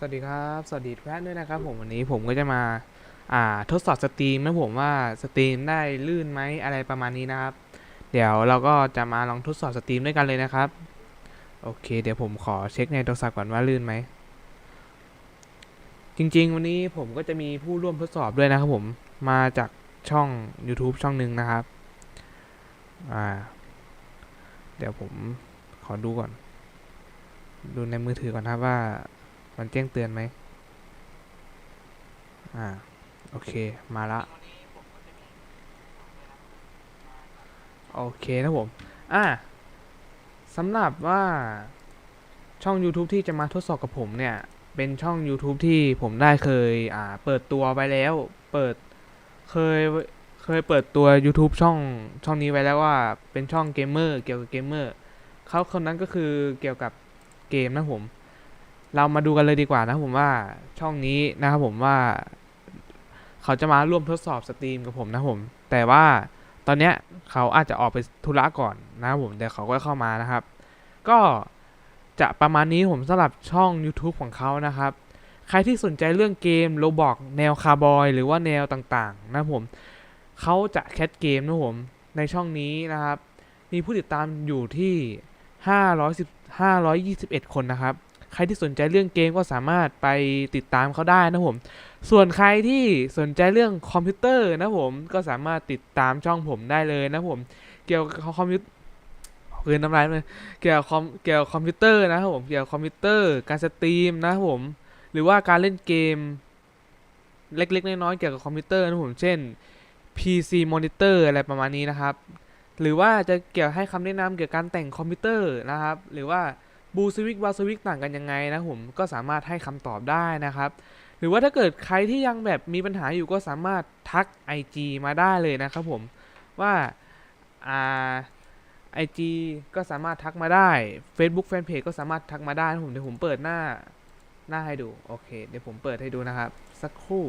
สวัสดีครับ สวัสดีทุกท่านด้วยนะครับผมวันนี้ผมก็จะมาอ่าทดสอบสตรีมนะผมว่าสตรีมได้ลื่นไหมอะไรประมาณนี้นะครับ เดี๋ยวเราก็จะมาลองทดสอบสตรีมด้วยกันเลยนะครับ โอเค เดี๋ยวผมขอเช็คในโทรศัพท์ก่อนว่าลื่นไหม จริงๆ วันนี้ผมก็จะมีผู้ร่วมทดสอบด้วยนะครับผมมาจากช่อง YouTube ช่องหนึ่งนะครับอ่าเดี๋ยวผมขอดูก่อน ดูในมือถือก่อนครับว่า มันแจ้งเตือนไหมอ่า โอเค มาละ โอเคนะผม อ่าสำหรับว่าช่อง YouTube ที่จะมาทดสอบกับผมเนี่ย เป็นช่อง YouTube ที่ผมได้เคย อ่า เปิดตัวไปแล้ว เปิด เคย เคยเปิดตัว YouTube ช่อง ช่องนี้ไว้แล้วว่า เป็นช่องเกมเมอร์ เกี่ยวกับเกมเมอร์เขาคนนั้นก็คือเกี่ยวกับเกมนะผม เรามาดูกันเลยดีกว่านะผมว่าช่องนี้นะครับผมว่า เขาจะมาร่วมทดสอบสตรีมกับผมนะผม แต่ว่าตอนเนี้ยเขาอาจจะออกไปธุระก่อนนะครับผมเดี๋ยวเขาก็เข้ามานะครับ ก็จะประมาณนี้ผมสำหรับช่อง YouTube ของเขานะครับ ใครที่สนใจเรื่องเกมโลบอกแนวคาร์บอย หรือว่าแนวต่างๆ นะผมเขาจะแคสเกมนะผมในช่องนี้นะครับ มีผู้ติดตามอยู่ที่ 510 521 คนนะครับ ใครที่สนใจเรื่องเกมก็สามารถไปติดตามเขาได้นะผม ส่วนใครที่สนใจเรื่องคอมพิวเตอร์นะผมก็สามารถติดตามช่องผมได้เลยนะผม เกี่ยวกับคอมพิวคืนน้ำลายเลยเกี่ยวกับคอมเกี่ยวกับคอมพิวเตอร์นะครับผมเกี่ยวกับคอมพิวเตอร์ การสตรีมนะครับผม หรือว่าการเล่นเกม เล็กๆน้อยๆเกี่ยวกับคอมพิวเตอร์นะผมเช่น PC monitor อะไรประมาณนี้นะครับ หรือว่าจะเกี่ยวให้คำแนะนำเกี่ยวกับการแต่งคอมพิวเตอร์นะครับ หรือว่า บูสวิกบาสวิกต่างกันยังไงนะผมก็สามารถให้คำตอบได้นะครับ หรือว่าถ้าเกิดใครที่ยังแบบมีปัญหาอยู่ก็สามารถทัก IG มาได้เลยนะครับผมว่าอ่า IG ก็สามารถทักมาได้ Facebook Fanpage ก็สามารถทักมาได้นะผมเดี๋ยวผมเปิดหน้าหน้าให้ดู โอเค เดี๋ยวผมเปิดให้ดูนะครับ สักครู่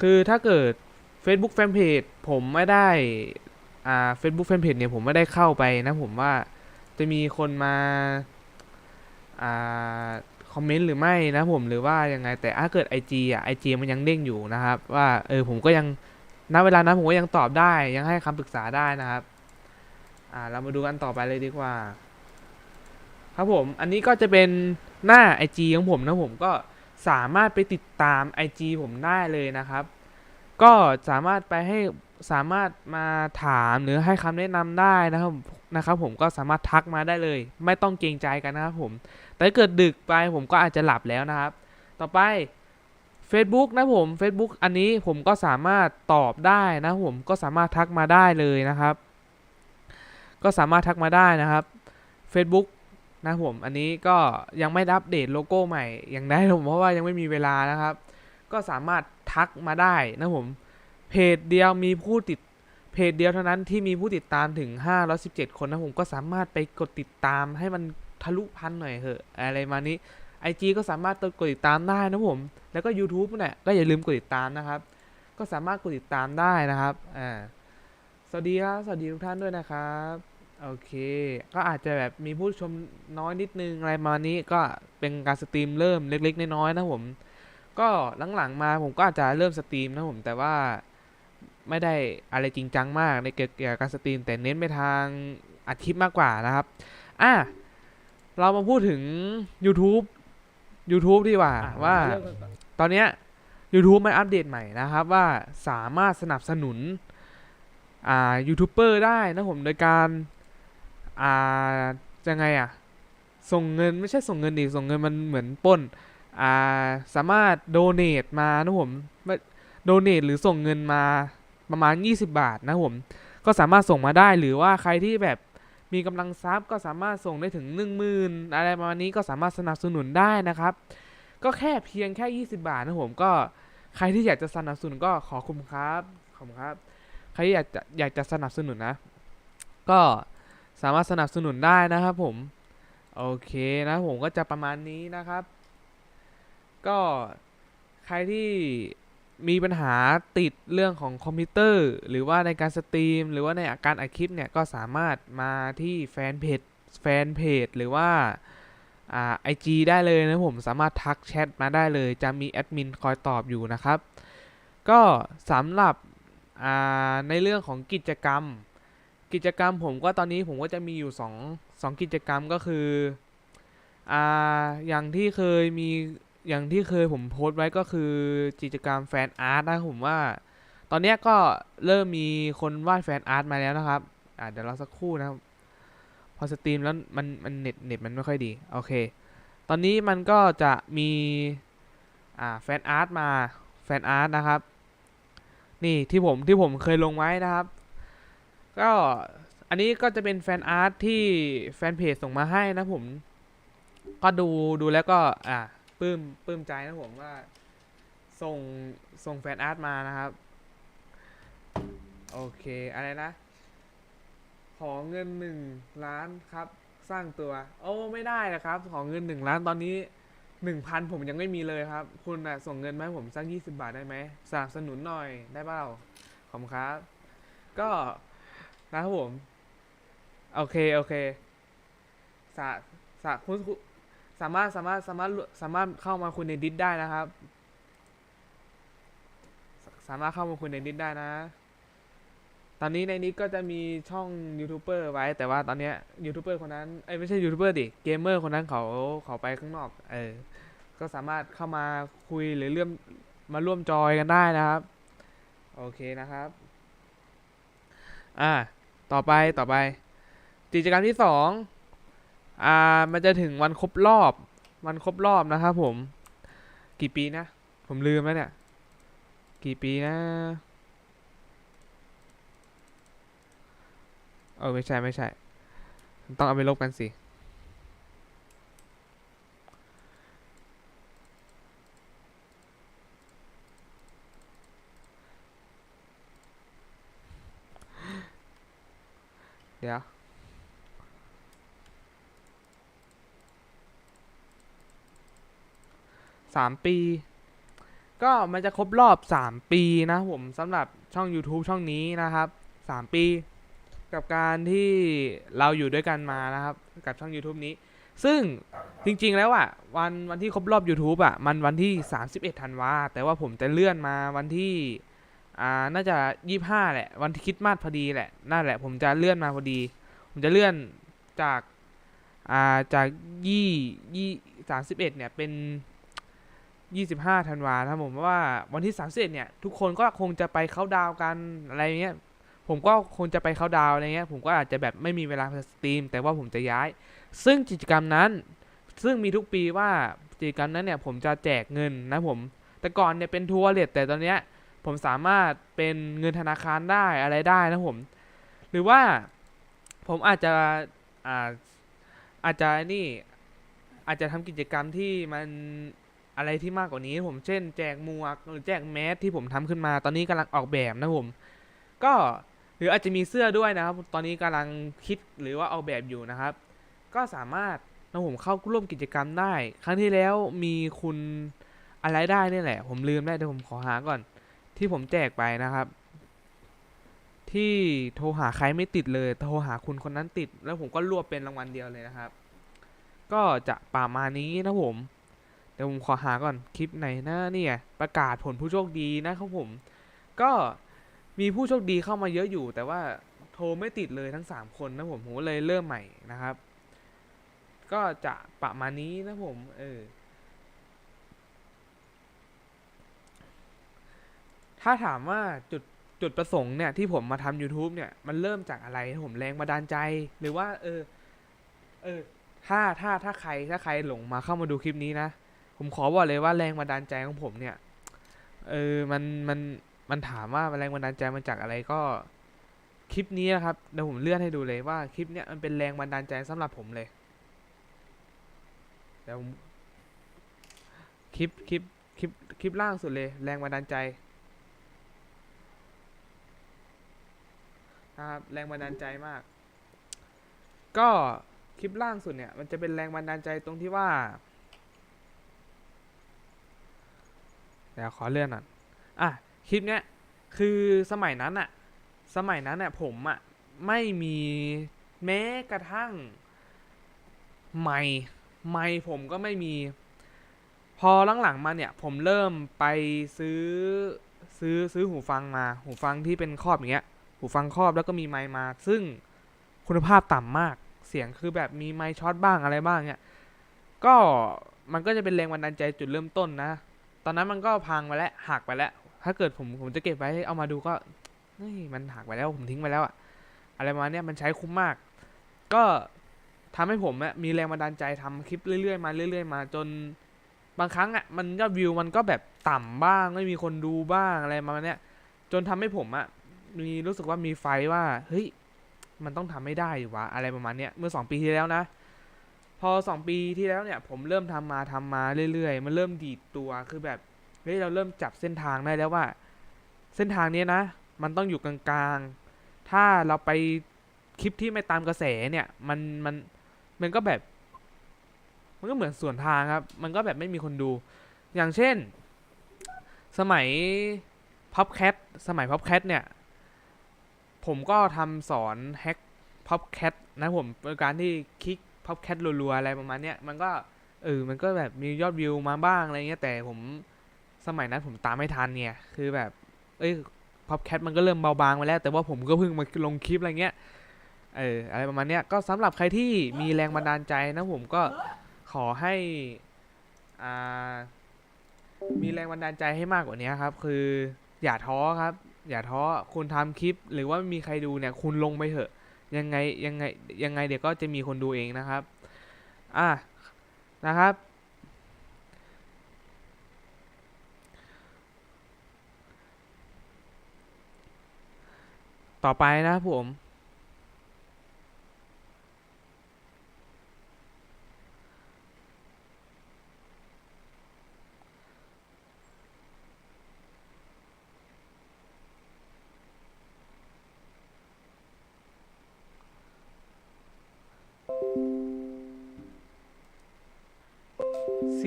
คือถ้าเกิด Facebook Fanpage ผมไม่ได้ อ่า Facebook Fanpage เนี่ยผมไม่ได้เข้าไปนะผมว่าจะมีคนมาอ่าคอมเมนต์หรือไม่นะผมหรือว่ายังไงแต่ถ้าเกิด IG อะ IG มันยังเด้งอยู่นะครับ ว่าเออผมก็ยังณเวลานั้นผมก็ยังตอบได้ยังให้คำปรึกษาได้นะครับ อ่าเรามาดูกันต่อไปเลยดีกว่า ครับผมอันนี้ก็จะเป็นหน้า IG ของผมนะผมก็สามารถไปติดตาม IG ผมได้เลยนะครับ ก็สามารถไปให้ สามารถมาถามหรือให้คำแนะนำได้นะครับนะครับผมก็สามารถทักมาได้เลย ไม่ต้องเกรงใจกันนะครับผม แต่เกิดดึกไปผมก็อาจจะหลับแล้วนะครับ ต่อไป Facebook นะผม Facebook อันนี้ผมก็สามารถตอบได้นะผมก็สามารถทักมาได้เลยนะครับ ก็สามารถทักมาได้นะครับ Facebook นะผมอันนี้ก็ยังไม่ด้อัปเดตโลโก้ใหม่ยังได้ผมเพราะว่ายังไม่มีเวลานะครับ ก็สามารถทักมาได้นะผม เพจเดียวมีผู้ติดเพจเดียวเท่านั้นที่มีผู้ติดตามถึง 517 คนนะผมก็สามารถไปกดติดตามให้มันทะลุพันหน่อยเหอะอะไรมานี้ IG ก็สามารถกดติดตามได้นะผม แล้วก็ YouTube เนี่ยก็อย่าลืมกดติดตามนะครับ ก็สามารถกดติดตามได้นะครับอ่าสวัสดีครับ สวัสดีทุกท่านด้วยนะครับโอเค ก็อาจจะแบบมีผู้ชมน้อยนิดนึงอะไรมานี้ก็เป็นการสตรีมเริ่มเล็ก ๆ น้อยๆนะผม ก็หลังๆมาผมก็อาจจะเริ่มสตรีมนะผมแต่ว่า ไม่ได้อะไรจริงจังมากในเกี่ยวกับการสตรีม แต่เน้นไปทางอัดคลิปมากกว่านะครับ อะ เรามาพูดถึง YouTube YouTube ดีกว่าว่า ตอนเนี้ย YouTube มันอัปเดตใหม่นะครับ ว่าสามารถสนับสนุน อ่ายูทูบเบอร์ได้นะผมโดยการ อ่ายังไงอะส่งเงินไม่ใช่ส่งเงินดิส่งเงินมันเหมือนปล้น อ่า สามารถโดเน a มานะผมโดเน a หรือส่งเงินมา ประมาณ 20 บาทนะผมก็สามารถส่งมาได้หรือว่าใครที่แบบมีกำลังทรัพย์ก็สามารถส่งได้ถึง 1 0,000อะไรประมาณนี้ก็สามารถสนับสนุนได้นะครับ ก็แค่เพียงแค่ 20 บาทนะผมก็ใครที่อยากจะสนับสนุนก็ขอคุณครับขอบคุณครับ ใครที่อยากจะอยากจะสนับสนุนนะ ก็สามารถสนับสนุนได้นะครับผม โอเคนะผมก็จะประมาณนี้นะครับ ก็ใครที่ มีปัญหาติดเรื่องของคอมพิวเตอร์ หรือว่าในการสตรีม หรือว่าในอาการอัดคลิปเนี่ยก็สามารถมาที่แฟนเพจแฟนเพจหรือว่าอ่าไอจได้เลยนะผมสามารถทักแชทมาได้เลย จะมีแอดมินคอยตอบอยู่นะครับ ก็สำหรับในเรื่องของกิจกรรม กิจกรรมผมก็ตอนนี้ผมก็จะมีอยู่2 2กิจกรรมก็คือออย่างที่เคยมี อย่างที่เคยผมโพสต์ไว้ก็คือกิจกรรมแฟนอาร์ตนะผมว่า ตอนนี้ก็เริ่มมีคนวาดแฟนอาร์ตมาแล้วนะครับอ่าเดี๋ยวเราสักครู่นะครับ พอสตรีมแล้วมันมันเน็ตเน็ตมันไม่ค่อยดี โอเค ตอนนี้มันก็จะมีอ่าแฟนอาร์ตมาแฟนอาร์ตนะครับ นี่ที่ผมที่ผมเคยลงไว้นะครับ ก็อันนี้ก็จะเป็นแฟนอาร์ตที่แฟนเพจส่งมาให้นะผม ก็ดูดูแล้วก็อ่า ปลื้มปลื้มใจนะผมว่า ส่งส่งแฟนอาร์ตมานะครับ โอเค อะไรนะ ขอเงินหนึ่งล้านครับ สร้างตัว โอ้ไม่ได้นะครับ ขอเงินหนึ่งล้านตอนนี้หนึ่งพันผมยังไม่มีเลยครับ คุณนะส่งเงินมาให้ผมสักยี่สิบาทได้ไหมสนับสนุนหน่อยได้เปล่าขอบคุณครับ ก็นะครับผม โอเค โอเคสาสาคุณ สามารถสามารถสามารถสามารถเข้ามาคุยในดิสได้นะครับ สามารถเข้ามาคุยในดิสได้นะ ตอนนี้ในนี้ก็จะมีช่องยูทูบเบอร์ไว้ แต่ว่าตอนเนี้ยยูทูบเบอร์คนนั้นเอ้ยไม่ใช่ยูทูบเบอร์ดิเกมเมอร์คนนั้นเขาเขาไปข้างนอกเออก็สามารถเข้ามาคุยหรือเรื่องมาร่วมจอยกันได้นะครับ โอเคนะครับ อ่า ต่อไปต่อไป กิจกรรมที่สอง อ่ามันจะถึงวันครบรอบวันครบรอบนะครับผม กี่ปีนะ ผมลืมแล้วเนี่ย กี่ปีนะเออไม่ใช่ไม่ใช่ ต้องเอาไปลบกันสิ สามปี ก็มันจะครบรอบสามปีนะผมสำหรับช่อง YouTube ช่องนี้นะครับสามปี กับการที่เราอยู่ด้วยกันมานะครับ กับช่อง YouTube นี้ ซึ่งจริงๆแล้วอะวันวันที่ครบรอบ YouTube อะมันวันที่ 31ธันวาแต่ว่าผมจะเลื่อนมาวันที่อ่าน่าจะ25แหละ วันที่คิดมาสพอดีแหละนั่นแหละ ผมจะเลื่อนมาพอดี ผมจะเลื่อนจากอ่าจากยี่ยี่สามสิบเอ็ดเนี่ยเป็น 25ธันวาครับผมว่าวันที่31เนี่ย ทุกคนก็คงจะไปเข้าดาวกันอะไรเงี้ยผมก็คงจะไปเข้าดาวอะไรเงี้ยผมก็อาจจะแบบไม่มีเวลาสตรีม แต่ว่าผมจะย้าย ซึ่งกิจกรรมนั้น ซึ่งมีทุกปีว่ากิจกรรมนั้นเนี่ยผมจะแจกเงินนะผม แต่ก่อนเนี่ยเป็นทัวร์เลทแต่ตอนเนี้ยผมสามารถเป็นเงินธนาคารได้อะไรได้นะผม หรือว่าผมอาจจะอาอาจจะนี่อาจจะทำกิจกรรมที่มัน อะไรที่มากกว่านี้ผมเช่น แจกหมวกหรือแจกแมสที่ผมทำขึ้นมา ตอนนี้กำลังออกแบบนะผม ก็หรืออาจจะมีเสื้อด้วยนะครับ ตอนนี้กำลังคิดหรือว่าออกแบบอยู่นะครับ ก็สามารถนะผมเข้าร่วมกิจกรรมได้ ครั้งที่แล้วมีคุณอะไรได้นี่แหละ ผมลืมได้เดี๋ยวผมขอหาก่อน ที่ผมแจกไปนะครับ ที่โทรหาใครไม่ติดเลย โทรหาคุณคนนั้นติด แล้วผมก็รวบเป็นรางวัลเดียวเลยนะครับ ก็จะประมาณนี้นะผม เดี๋ยวผมขอหาก่อนคลิปไหนนะเนี่ยประกาศผลผู้โชคดีนะครับผม ก็มีผู้โชคดีเข้ามาเยอะอยู่ แต่ว่าโทรไม่ติดเลยทั้ง 3 คนนะผมผมเลยเริ่มใหม่นะครับ ก็จะประมาณนี้นะผมเออถ้าถามว่าจุดจุดประสงค์เนี่ยที่ผมมาทำ YouTube เนี่ยมันเริ่มจากอะไรผมแรงบันดาลใจ หรือว่า เออ เออ ถ้าถ้าถ้าใครถ้าใครหลงมาเข้ามาดูคลิปนี้นะ ผมขอบอกเลยว่าแรงบันดาลใจของผมเนี่ย เออ มัน มัน มันถามว่าแรงบันดาลใจมาจากอะไรก็ คลิปนี้นะครับ เดี๋ยวผมเลื่อนให้ดูเลยว่าคลิปเนี้ยมันเป็นแรงบันดาลใจสำหรับผมเลย เดี๋ยวผมคลิป คลิป คลิป คลิปล่างสุดเลย แรงบันดาลใจนะครับ แรงบันดาลใจมาก ก็คลิปล่างสุดเนี่ย มันจะเป็นแรงบันดาลใจตรงที่ว่า เดี๋ยวขอเลื่อนหน่อยอะคลิปเนี้ยคือสมัยนั้นอะสมัยนั้นเนี่ยผมอะไม่มีแม้กระทั่งไม่ไมค์ผมก็ไม่มี พอหลังๆมาเนี่ย ผมเริ่มไปซื้อซื้อซื้อหูฟังมา หูฟังที่เป็นครอบอย่างเงี้ย หูฟังครอบแล้วก็มีไมค์มา ซึ่งคุณภาพต่ำมาก เสียงคือแบบมีไมค์ช็อตบ้างอะไรบ้างเนี่ย ก็มันก็จะเป็นแรงบันดาลใจจุดเริ่มต้นนะ ตอนนั้นมันก็พังไปแล้วหักไปแล้ว ถ้าเกิดผมผมจะเก็บไว้เอามาดูก็เฮ้ยมันหักไปแล้วผมทิ้งไปแล้วอะอะไรมาเนี้ยมันใช้คุ้มมาก ก็ทำให้ผมอะมีแรงบันดาลใจทำคลิปเรื่อยๆมาเรื่อย ๆ มาจนบางครั้งอะมันยอดวิวมันก็แบบต่ำบ้างไม่มีคนดูบ้างอะไรประมาณเนี้ยจนทำให้ผมอะมีรู้สึกว่ามีไฟว่าเฮ้ยมันต้องทำไม่ได้ดิวะอะไรประมาณเนี้ยเมื่อสองปีที่แล้วนะ พอสองปีที่แล้วเนี่ยผมเริ่มทำมาทำมาเรื่อยๆ มันเริ่มดีดตัวคือแบบเฮ้ยเราเริ่มจับเส้นทางได้แล้วว่า เส้นทางนี้นะ มันต้องอยู่กลางๆ ถ้าเราไปคลิปที่ไม่ตามกระแสเนี่ยมันมันมันก็แบบ มันก็เหมือนส่วนทางครับ มันก็แบบไม่มีคนดู อย่างเช่น สมัยพับแคทสมัยพับแคทเนี่ย ผมก็ทำสอนแฮกพับแคทนะผมโดยการที่คลิก พับแคทรัวๆอะไรประมาณเนี้ยมันก็เออมันก็แบบมียอดวิวมาบ้างอะไรเงี้ยแต่ผมสมัยนั้นผมตามไม่ทันเนี่ยคือแบบ เอ้ยพับแคทมันก็เริ่มเบาบางไปแล้ว แต่ว่าผมก็เพิ่งมาลงคลิปอะไรเงี้ยเอออะไรประมาณเนี้ยก็สำหรับใครที่มีแรงบันดาลใจนะผมก็ขอให้อ่ามีแรงบันดาลใจให้มากกว่านี้ครับ คืออย่าท้อครับ อย่าท้อคุณทำคลิป หรือว่ามีใครดูเนี่ย คุณลงไปเถอะ ยังไงยังไงยังไงเดี๋ยวก็จะมีคนดูเองนะครับ อะนะครับ ต่อไปนะผม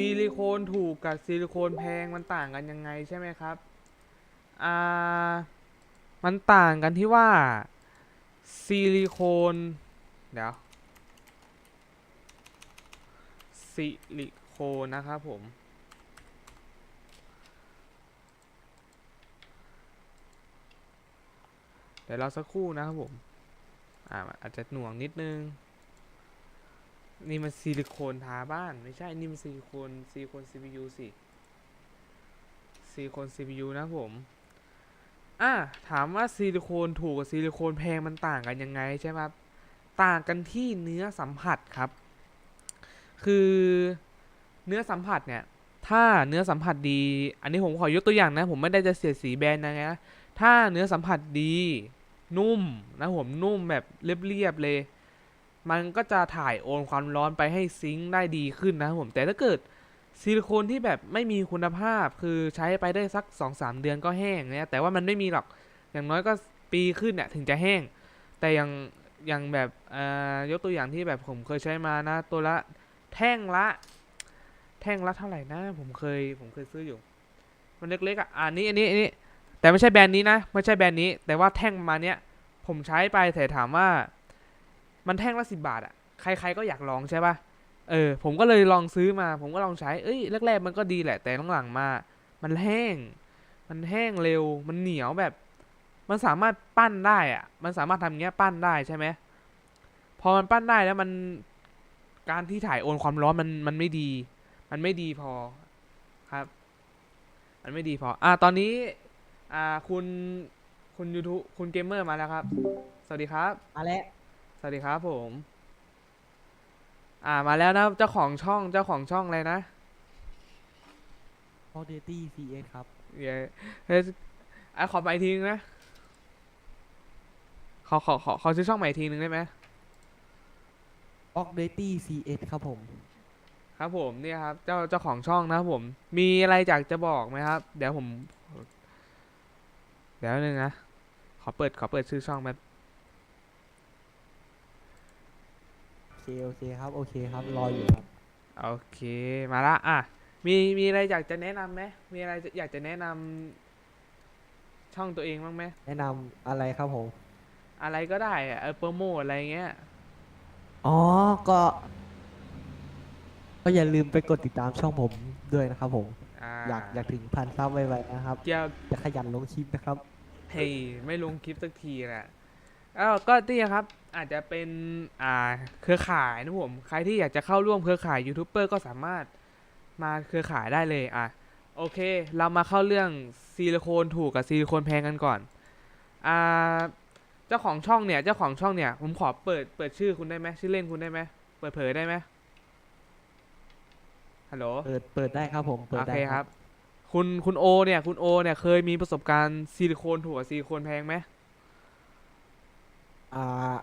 ซิลิโคนถูกกับซิลิโคนแพงมันต่างกันยังไงใช่ไหมครับ อ่า มันต่างกันที่ว่าซิลิโคนเดี๋ยวซิลิโคนนะครับผม เดี๋ยวเราสักครู่นะครับผม อ่าอาจจะหน่วงนิดนึง นี่มันซิลิโคนทาบ้าน ไม่ใช่ นี่มันซิลิโคนซิลิโคน CPU สิซิลิโคน CPU นะผมอะถามว่าซิลิโคนถูกกับซิลิโคนแพงมันต่างกันยังไงใช่ไหมครับ ต่างกันที่เนื้อสัมผัสครับ คือเนื้อสัมผัสเนี่ย ถ้าเนื้อสัมผัสดี อันนี้ผมขอยกตัวอย่างนะ ผมไม่ได้จะเสียดสีแบรนด์นะนะถ้าเนื้อสัมผัสดี นุ่มนะผมนุ่มแบบเรียบๆเลย มันก็จะถ่ายโอนความร้อนไปให้ซิงค์ได้ดีขึ้นนะครับผมแต่ถ้าเกิดซิลิโคนที่แบบไม่มีคุณภาพคือใช้ไปได้สัก 2-3 เดือนก็แห้งเนี่ยแต่ว่ามันไม่มีหรอกอย่างน้อยก็ปีขึ้นเนี่ยถึงจะแห้ง แต่อย่างอย่างแบบเอ่อยกตัวอย่างที่แบบผมเคยใช้มานะ ตัวละแท่งละ แท่งละเท่าไหร่นะ ผมเคยผมเคยซื้ออยู่ มันเล็กๆอะอันนี้อันนี้อันนี้แต่ไม่ใช่แบรนด์นี้นะไม่ใช่แบรนด์นี้ แต่ว่าแท่งมาเนี้ยผมใช้ไปแต่ถามว่า มันแท่งละสิบาทอะใครๆก็อยากลองใช่ปะเออ ผมก็เลยลองซื้อมา ผมก็ลองใช้ เอ้ยแรกๆมันก็ดีแหละ แต่หลังๆมา มันแห้ง มันแห้งเร็ว มันเหนียวแบบ มันสามารถปั้นได้อะมันสามารถทำอย่าเงี้ยปั้นได้ใช่ไหมพอมันปั้นได้แล้วมันการที่ถ่ายโอนความร้อนมันมันไม่ดี มันไม่ดีพอครับ มันไม่ดีพอ อ่าตอนนี้ อ่าคุณคุณยูทูคุณเกมเมอร์มาแล้วครับ สวัสดีครับ มาแล้ว สวัสดีครับผม อ่ามาแล้วนะเจ้าของช่องเจ้าของช่องอะไรนะพอเดตี้ซีเอครับเย้เฮ้ยอะขอไปทีนึงนะขอขอขอขอชื่อช่องใหม่อีกทีนึงได้ไหมออกเดตี้ซีเอครับผม ครับผมเนี่ยครับ เจ้าเจ้าของช่องนะครับผม มีอะไรอยากจะบอกไหมครับ เดี๋ยวผม เดี๋ยวนึงนะ ขอเปิดขอเปิดชื่อช่องแป๊บ โอเคโอเคครับโอเคครับรออยู่ครับโอเคมาละอะมีมีอะไรอยากจะแนะนำไหมมีอะไรจะอยากจะแนะนำช่องตัวเองบ้างไหมแนะนำอะไรครับผมอะไรก็ได้อะเออโปรโมทอะไรเงี้ยอ๋อก็ ก็อย่าลืมไปกดติดตามช่องผมด้วยนะครับผมอ่าอยากอยากถึงพันซับไวๆนะครับเกี่ยว จะขยันลงคลิปนะครับ เฮ้ยไม่ลงคลิปสักทีแหละอ้าวก็นี่ครับ อาจจะเป็นอ่าเครือข่ายนะผมใครที่อยากจะเข้าร่วมเครือข่ายยูทูบเบอร์ก็สามารถมาเครือข่ายได้เลยอะโอเค เรามาเข้าเรื่องซิลิโคนถูกกับซิลิโคนแพงกันก่อนอ่าเจ้าของช่องเนี่ยเจ้าของช่องเนี่ยผมขอเปิดเปิดชื่อคุณได้ไหมชื่อเล่นคุณได้ไหมเปิดเผยได้ไหมฮัลโหลเปิด เปิดได้ครับผม เปิดโอได้เคครับ คุณคุณโอเนี่ยคุณโอเนี่ยเคยมีประสบการณ์ซิลิโคนถูกกับซิลิโคนแพงไหมอ่า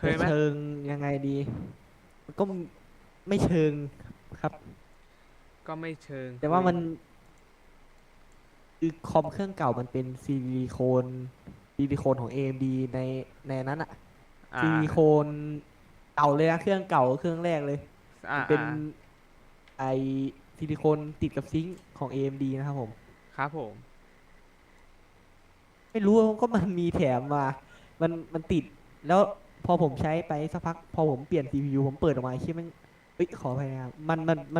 เคยไหมจะเชิงยังไงดีมันก็ไม่เชิงครับ ก็ไม่เชิงแต่ว่ามันคือคอมเครื่องเก่ามันเป็นซิลิโคนซิลิโคนของ AMD ในในนั้นอะอ่าซิลิโคนเก่าเลยนะเครื่องเก่าเครื่องแรกเลย อ่าเป็นอ่าไอซิลิโคนติดกับซิงค์ของ AMD นะครับผม ครับผม ไม่รู้ก็มันมีแถมมา มันมันติดแล้ว พอผมใช้ไปสักพัก พอผมเปลี่ยน CPU ผมเปิดออกมาคิดมันเอ้ยขอไปนะครับมันมันมัน